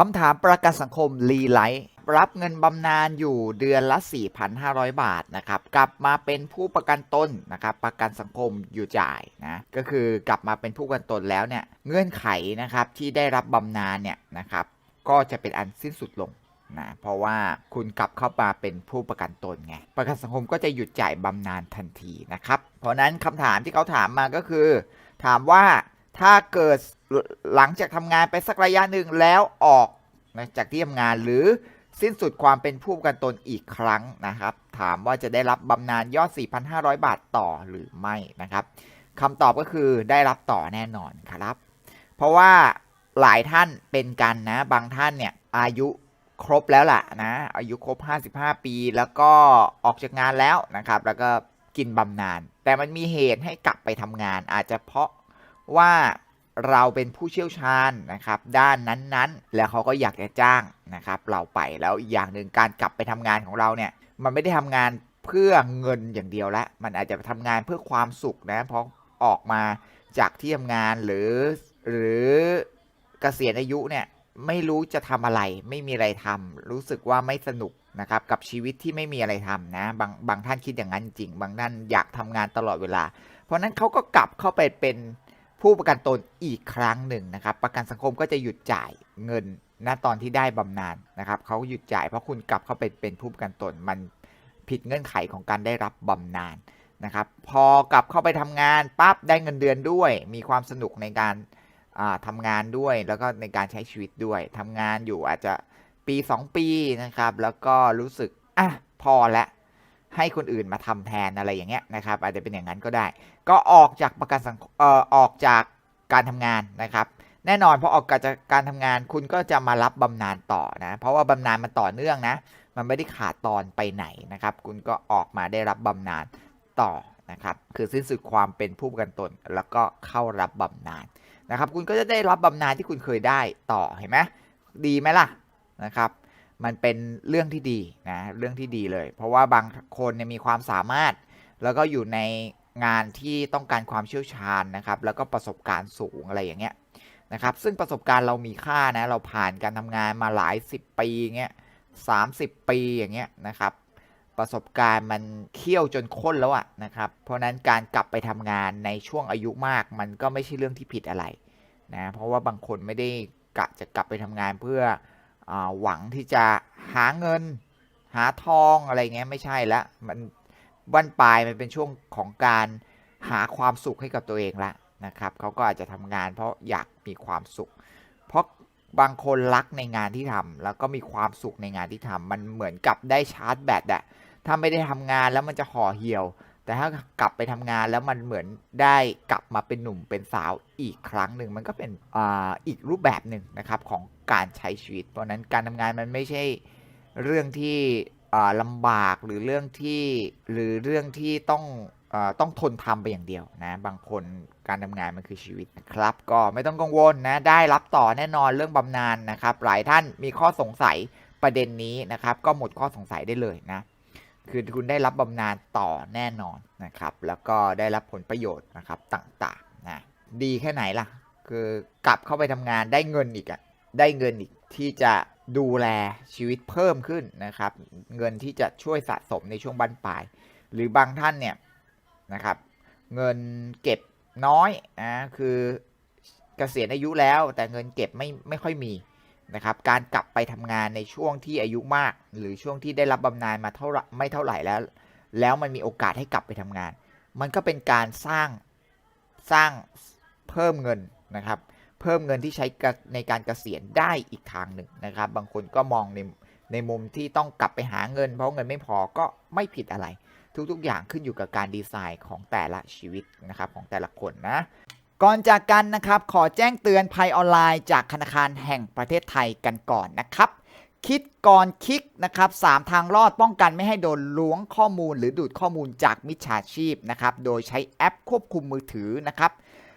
คำถามประกันสังคมรีไลท์รับเงินบำนาญอยู่เดือนละ 4,500 บาทนะครับ กลับมาเป็นผู้ประกันตนนะครับ ประกันสังคมอยู่จ่ายนะ ก็คือกลับมาเป็นผู้ประกันตนแล้วเนี่ย เงื่อนไขนะครับที่ได้รับบำนาญเนี่ยนะครับ ก็จะเป็นอันสิ้นสุดลงนะ เพราะว่าคุณกลับเข้ามาเป็นผู้ประกันตนไง ประกันสังคมก็จะหยุดจ่ายบำนาญทันทีนะครับ เพราะฉะนั้นคำถามที่เขาถามมาก็คือ ถามว่าถ้าเกิด หลังจากทำงานไปสักระยะหนึ่งแล้วออกนะจากที่ทำงานหรือสิ้นสุดความเป็นผู้ประกันตนอีกครั้งนะครับ ถามว่าจะได้รับบำนาญยอด 4,500 บาทต่อหรือไม่นะครับคำตอบก็คือได้รับต่อแน่นอนครับ เพราะว่าหลายท่านเป็นกันนะ บางท่านเนี่ยอายุครบแล้วล่ะนะ อายุครบ 55 ปี แล้วก็ออกจากงานแล้วนะครับ แล้วก็กินบำนาญแต่มันมีเหตุให้กลับไปทำงาน อาจจะเพราะว่า เราเป็นผู้เชี่ยวชาญนะครับด้านนั้นๆ แล้วเขาก็อยากจะจ้างนะครับเราไปแล้วอีกอย่างหนึ่งการกลับไปทำงานของเราเนี่ยมันไม่ได้ทำงานเพื่อเงินอย่างเดียวละมันอาจจะทำงานเพื่อความสุขนะเพราะออกมาจากที่ทำงานหรือหรือเกษียณอายุเนี่ยไม่รู้จะทำอะไร ไม่มีอะไรทำรู้สึกว่าไม่สนุกนะครับกับชีวิตที่ไม่มีอะไรทำนะบางบางท่านคิดอย่างนั้นจริง บางท่านอยากทำงานตลอดเวลา เพราะนั้นเขาก็กลับเข้าไปเป็น ผู้ประกันตนอีกครั้งหนึ่งนะครับ ประกันสังคมก็จะหยุดจ่ายเงินณตอนที่ได้บำนาญนะครับเขาหยุดจ่ายเพราะคุณกลับเข้าไปเป็นผู้ประกันตนมันผิดเงื่อนไขของการได้รับบำนาญนะครับ พอกลับเข้าไปทำงานปั๊บได้เงินเดือนด้วย มีความสนุกในการอ่าทำงานด้วย แล้วก็ในการใช้ชีวิตด้วยทำงานอยู่อาจจะปี 2 ปีนะครับ แล้วก็รู้สึกอะพอละ ให้คนอื่นมาทำแทนอะไรอย่างเงี้ยนะครับอาจจะเป็นอย่างนั้นก็ได้ ก็ออกจากประกันสังคมเอ่อออกจากการทำงานนะครับแน่นอนพอออกจากการทำงานคุณก็จะมารับบำนาญต่อนะเพราะว่าบำนาญมันต่อเนื่องนะ มันไม่ได้ขาดตอนไปไหนนะครับ คุณก็ออกมาได้รับบำนาญต่อนะครับคือสิ้นสุดความเป็นผู้ประกันตนแล้วก็เข้ารับบำนาญนะครับ คุณก็จะได้รับบำนาญที่คุณเคยได้ต่อเห็นไหมดีไหมล่ะนะครับ มันเป็นเรื่องที่ดีนะเรื่องที่ดีเลย เพราะว่าบางคนเนี่ยมีความสามารถ แล้วก็อยู่ในงานที่ต้องการความเชี่ยวชาญนะครับ แล้วก็ประสบการณ์สูงอะไรอย่างเงี้ยนะครับ ซึ่งประสบการณ์เรามีค่านะเราผ่านการทำงานมาหลาย 10 ปีเงี้ยสามสิบปีอย่างเงี้ยนะครับ ประสบการณ์มันเคี่ยวจนข้นแล้วอะนะครับ เพราะนั้นการกลับไปทำงานในช่วงอายุมาก มันก็ไม่ใช่เรื่องที่ผิดอะไรนะเพราะว่าบางคนไม่ได้กะจะกลับไปทำงานเพื่อ หวังที่จะหาเงิน หาทองอะไรเงี้ยไม่ใช่ละมันบั้นปลายมันเป็นช่วงของการหาความสุขให้กับตัวเองละนะครับเขาก็อาจจะทำงานเพราะอยากมีความสุข เพราะบางคนรักในงานที่ทำแล้วก็มีความสุขในงานที่ทำมันเหมือนกับได้ชาร์จแบตอะถ้าไม่ได้ทำงานแล้วมันจะห่อเหี่ยว แต่ถ้ากลับไปทำงานแล้วมันเหมือนได้กลับมาเป็นหนุ่มเป็นสาวอีกครั้งหนึ่งมันก็เป็นออีกรูปแบบหนึ่งนะครับของ การใช้ชีวิต เพราะนั้นการทำงานมันไม่ใช่เรื่องที่อ่าลำบากหรือเรื่องที่หรือเรื่องที่ต้องต้องทนทำไปอย่างเดียวนะ บางคนการทำงานมันคือชีวิตนะครับ ก็ไม่ต้องกังวลนะ ได้รับต่อแน่นอนเรื่องบำนาญนะครับ หลายท่านมีข้อสงสัยประเด็นนี้นะครับ ก็หมดข้อสงสัยได้เลยนะ คือคุณได้รับบำนาญต่อแน่นอนนะครับ แล้วก็ได้รับผลประโยชน์นะครับต่างๆนะดีแค่ไหนล่ะ คือกลับเข้าไปทำงานได้เงินอีกอะ ได้เงินอีกที่จะดูแลชีวิตเพิ่มขึ้นนะครับ เงินที่จะช่วยสะสมในช่วงบั้นปลาย หรือบางท่านเนี่ยนะครับ เงินเก็บน้อยนะคือเกษียณอายุแล้ว แต่เงินเก็บไม่ไม่ค่อยมีนะครับการกลับไปทำงานในช่วงที่อายุมาก หรือช่วงที่ได้รับบำนาญมาเท่าไหร่ไม่เท่าไหร่แล้ว แล้วมันมีโอกาสให้กลับไปทำงาน มันก็เป็นการสร้างสร้างเพิ่มเงินนะครับ เพิ่มเงินที่ใช้ในการเกษียณได้อีกทางหนึ่งนะครับ บางคนก็มองในในมุมที่ต้องกลับไปหาเงิน เพราะเงินไม่พอก็ไม่ผิดอะไร ทุกๆ อย่างขึ้นอยู่กับการดีไซน์ของแต่ละชีวิตนะครับของแต่ละคนนะก่อนจากกันนะครับ ขอแจ้งเตือนภัยออนไลน์จากธนาคารแห่งประเทศไทยกันก่อนนะครับ คิดก่อนคลิกนะครับสามทางรอดป้องกันไม่ให้โดนล้วงข้อมูล หรือดูดข้อมูลจากมิจฉาชีพนะครับ โดยใช้แอปควบคุมมือถือนะครับ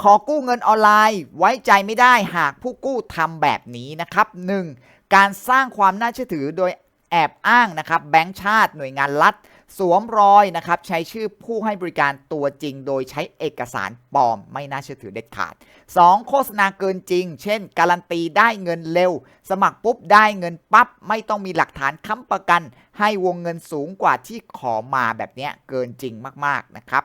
ขอกู้เงินออนไลน์ไว้ใจไม่ได้หากผู้กู้ทำแบบนี้นะครับ 1. การสร้างความน่าเชื่อถือโดยแอบอ้างนะครับแบงก์ชาติหน่วยงานรัฐ สวมรอยนะครับใช้ชื่อผู้ให้บริการตัวจริง โดยใช้เอกสารปลอมไม่น่าเชื่อถือเด็ดขาด 2. โฆษณาเกินจริง เช่น การันตีได้เงินเร็ว สมัครปุ๊บได้เงินปั๊บไม่ต้องมีหลักฐานค้ำประกัน ให้วงเงินสูงกว่าที่ขอมาแบบนี้เกินจริงมากๆนะครับ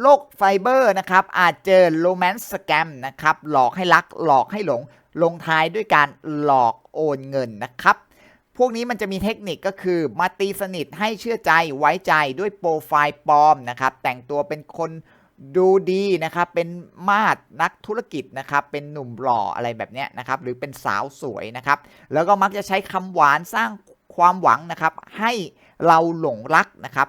โลกไฟเบอร์นะครับ อาจเจอโรแมนต์สแกมนะครับ หลอกให้รัก หลอกให้หลง ลงท้ายด้วยการหลอกโอนเงินนะครับ พวกนี้มันจะมีเทคนิคก็คือมาตีสนิทให้เชื่อใจไว้ใจด้วยโปรไฟล์ปลอมนะครับ แต่งตัวเป็นคนดูดีนะครับ เป็นมาดนักธุรกิจนะครับ เป็นหนุ่มหล่ออะไรแบบนี้นะครับ หรือเป็นสาวสวยนะครับ แล้วก็มักจะใช้คำหวานสร้างความหวังนะครับ ให้เราหลงรักนะครับ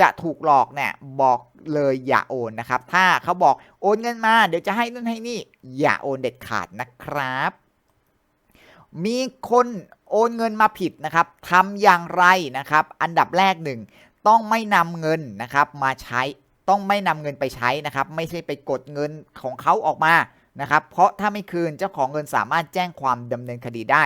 จะถูกหลอกเนี่ยบอกเลยอย่าโอนนะครับ ถ้าเขาบอกโอนเงินมาเดี๋ยวจะให้นู่นให้นี่ อย่าโอนเด็ดขาดนะครับ มีคนโอนเงินมาผิดนะครับทำอย่างไรนะครับ อันดับแรกหนึ่งต้องไม่นำเงินนะครับมาใช้ต้องไม่นำเงินไปใช้นะครับ ไม่ใช่ไปกดเงินของเขาออกมา นะครับ เพราะถ้าไม่คืนเจ้าของเงินสามารถแจ้งความดำเนินคดีได้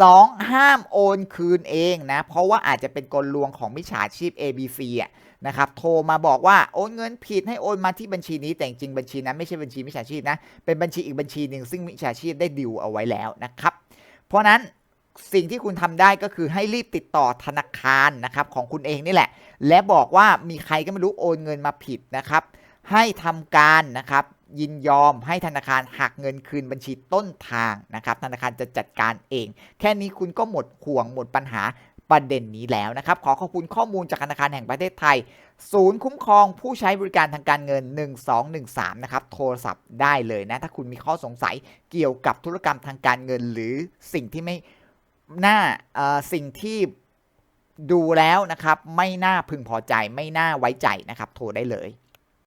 2. ห้ามโอนคืนเองนะ เพราะว่าอาจจะเป็นกลลวงของมิจฉาชีพ ABC อะนะครับ โทรมาบอกว่าโอนเงินผิดให้โอนมาที่บัญชีนี้แต่จริงบัญชีนั้นไม่ใช่บัญชีมิจฉาชีพนะ เป็นบัญชีอีกบัญชีหนึ่งซึ่งมิจฉาชีพได้ดิวเอาไว้แล้วนะครับ เพราะนั้นสิ่งที่คุณทำได้ก็คือให้รีบติดต่อธนาคารนะครับของคุณเองนี่แหละ และบอกว่ามีใครก็ไม่รู้โอนเงินมาผิดนะครับ ให้ทำการนะครับ ยินยอมให้ธนาคารหักเงินคืนบัญชีต้นทางนะครับ ธนาคารจะจัดการเอง แค่นี้คุณก็หมดห่วงหมดปัญหาประเด็นนี้แล้วนะครับ ขอขอบคุณข้อมูลจากธนาคารแห่งประเทศไทย ศูนย์คุ้มครองผู้ใช้บริการทางการเงิน 1213 นะครับ โทรศัพท์ได้เลยนะ ถ้าคุณมีข้อสงสัยเกี่ยวกับธุรกรรมทางการเงิน หรือสิ่งที่ไม่น่าสิ่งที่ดูแล้วนะครับ ไม่น่าพึงพอใจไม่น่าไว้ใจนะครับ โทรได้เลย